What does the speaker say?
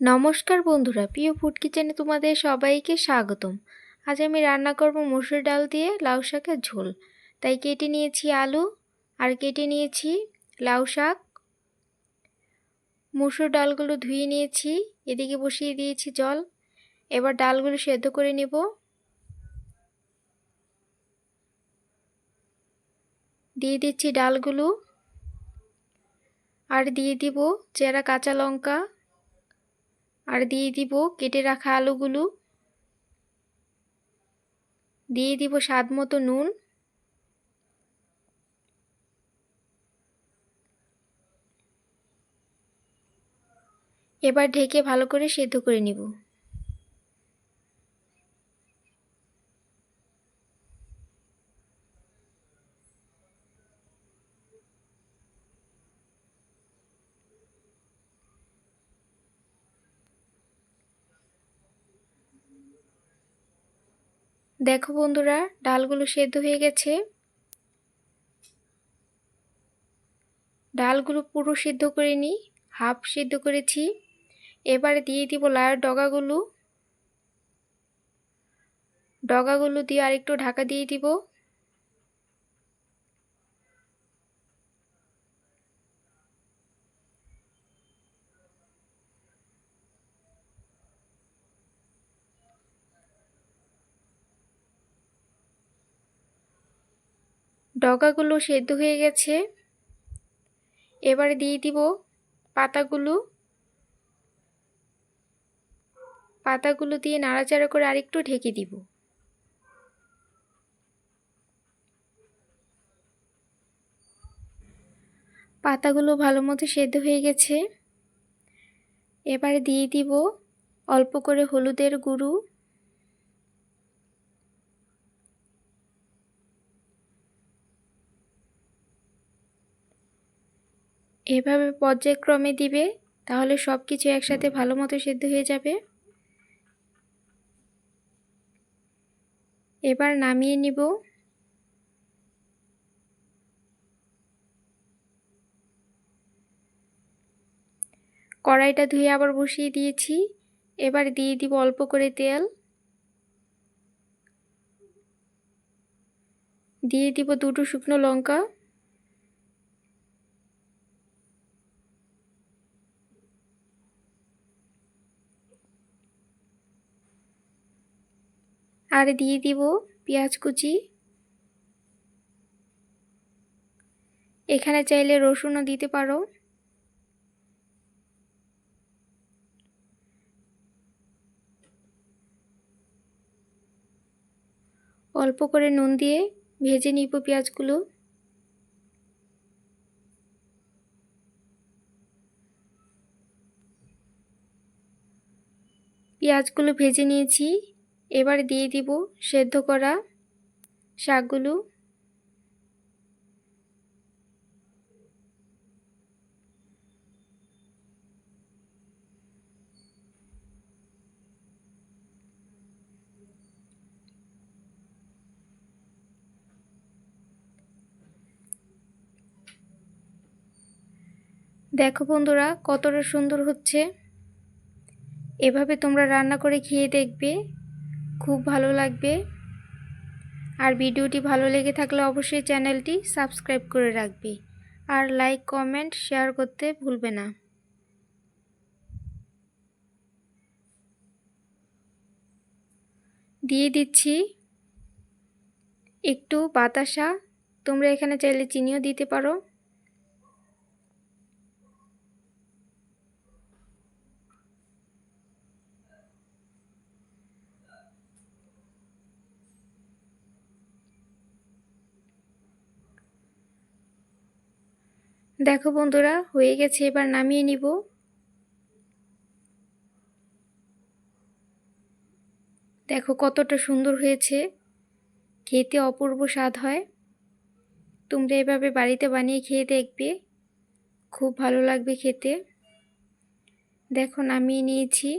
নমস্কার বন্ধুরা, প্রিয় ফুড কিচেনে তোমাদের সবাইকে স্বাগতম। আজ আমি রান্না করব মসুর ডাল দিয়ে লাউ শাকের ঝোল। তাই কেটে নিয়েছি আলু আর কেটে নিয়েছি লাউ শাক। মসুর ডালগুলো ধুয়ে নিয়েছি, এদিকে বসিয়ে দিয়েছি জল। এবার ডালগুলো সেদ্ধ করে নেব। দিয়ে দিচ্ছি ডালগুলো। আর দিয়ে দিব চেরা কাঁচা লঙ্কা। আর দিয়ে দিব কেটে রাখা আলুগুলো। দিয়ে দিব স্বাদ মতো নুন। এবার ঢেকে ভালো করে সেদ্ধ করে নিব। দেখো বন্ধুরা, ডালগুলো সেদ্ধ হয়ে গেছে। ডালগুলো পুরো সিদ্ধ করে নিই, হাফ সিদ্ধ করেছি। এবারে দিয়ে দিব লায়ের ডগাগুলো। ডগাগুলো দিয়ে আরেকটু ঢাকা দিয়ে দিব। ডগাগুলো সেদ্ধ হয়ে গেছে। এবারে দিয়ে দিব পাতাগুলো। পাতাগুলো দিয়ে নাড়াচাড়া করে আরেকটু ঢেকে দিব। পাতাগুলো ভালো মতো সেদ্ধ হয়ে গেছে। এবারে দিয়ে দিব অল্প করে হলুদের গুঁড়ো। এভাবে পর্যায়ক্রমে দিবে, তাহলে সব কিছু একসাথে ভালো মতো সেদ্ধ হয়ে যাবে। এবার নামিয়ে নিব। কড়াইটা ধুয়ে আবার বসিয়ে দিয়েছি। এবার দিয়ে দিব অল্প করে তেল। দিয়ে দিব দুটো শুকনো লঙ্কা। আর দিয়ে দিব পেঁয়াজ কুচি। এখানে চাইলে রসুনও দিতে পারো। অল্প করে নুন দিয়ে ভেজে নিব পেঁয়াজগুলো। পেঁয়াজগুলো ভেজে নিয়েছি। এবার দিয়ে দিব সেদ্ধ করা শাকগুলো। দেখো বন্ধুরা, কতটা সুন্দর হচ্ছে। এভাবে তোমরা রান্না করে খেয়ে দেখবে। খুব ভালো লাগবে। আর ভিডিওটি ভালো লেগে থাকলে অবশ্যই চ্যানেলটি সাবস্ক্রাইব করে রাখবে। আর লাইক, কমেন্ট, শেয়ার করতে ভুলবে না। দিয়ে দিচ্ছি একটু বাতাসা। তোমরা এখানে চাইলে চিনিও দিতে পারো। দেখো বন্ধুরা, হয়ে গেছে, এবার নামিয়ে নিব। দেখো কতটা সুন্দর হয়েছে, খেতে অপূর্ব স্বাদ হয়। তোমরা এভাবে বাড়িতে বানিয়ে খেয়ে দেখবে, খুব ভালো লাগবে খেতে। দেখো নামিয়ে নিয়েছি।